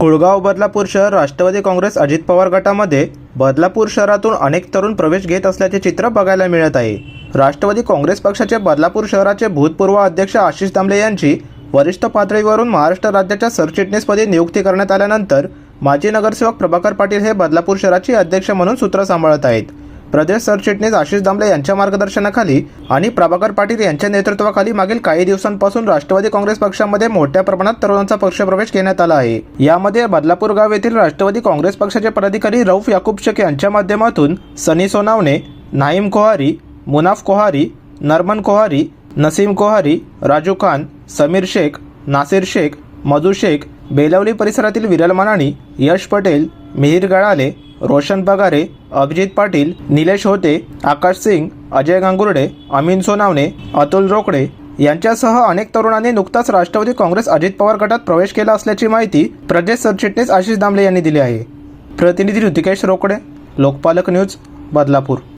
कुळगाव बदलापूर शहर राष्ट्रवादी काँग्रेस अजित पवार गटामध्ये बदलापूर शहरातून अनेक तरुण प्रवेश घेत असल्याचे चित्र बघायला मिळत आहे. राष्ट्रवादी काँग्रेस पक्षाचे बदलापूर शहराचे भूतपूर्व अध्यक्ष आशिष दामले यांची वरिष्ठ पातळीवरून महाराष्ट्र राज्याच्या सरचिटणीसपदी नियुक्ती करण्यात आल्यानंतर माजी नगरसेवक प्रभाकर पाटील हे बदलापूर शहराचे अध्यक्ष म्हणून सूत्र सांभाळत आहेत. प्रदेश सरचिटणीस आशिष दामले यांच्या मार्गदर्शनाखाली आणि प्रभाकर पाटील यांच्या नेतृत्वाखाली मागील काही दिवसांपासून राष्ट्रवादी काँग्रेस पक्षामध्ये मोठ्या प्रमाणात तरुणांचा पक्षप्रवेश घेण्यात आला आहे. यामध्ये बदलापूर गाव येथील राष्ट्रवादी काँग्रेस पक्षाचे पदाधिकारी रौफ याकूब शेख यांच्या माध्यमातून सनी सोनावणे नाईम कोहारी मुनाफ कोहारी नरमन कोहारी नसीम कोहारी राजू खान समीर शेख नासिर शेख मधू शेख बेलवली परिसरातील विरल मानाणी यश पटेल मिहीर गळाले रोशन पगारे अभिजित पाटील निलेश होते आकाश सिंग अजय गांगुर्डे अमीन सोनावणे अतुल रोकडे यांच्यासह अनेक तरुणांनी नुकताच राष्ट्रवादी काँग्रेस अजित पवार गटात प्रवेश केला असल्याची माहिती प्रदेश सरचिटणीस आशिष दामले यांनी दिली आहे. प्रतिनिधी ऋतिकेश रोकडे लोकपालक न्यूज बदलापूर.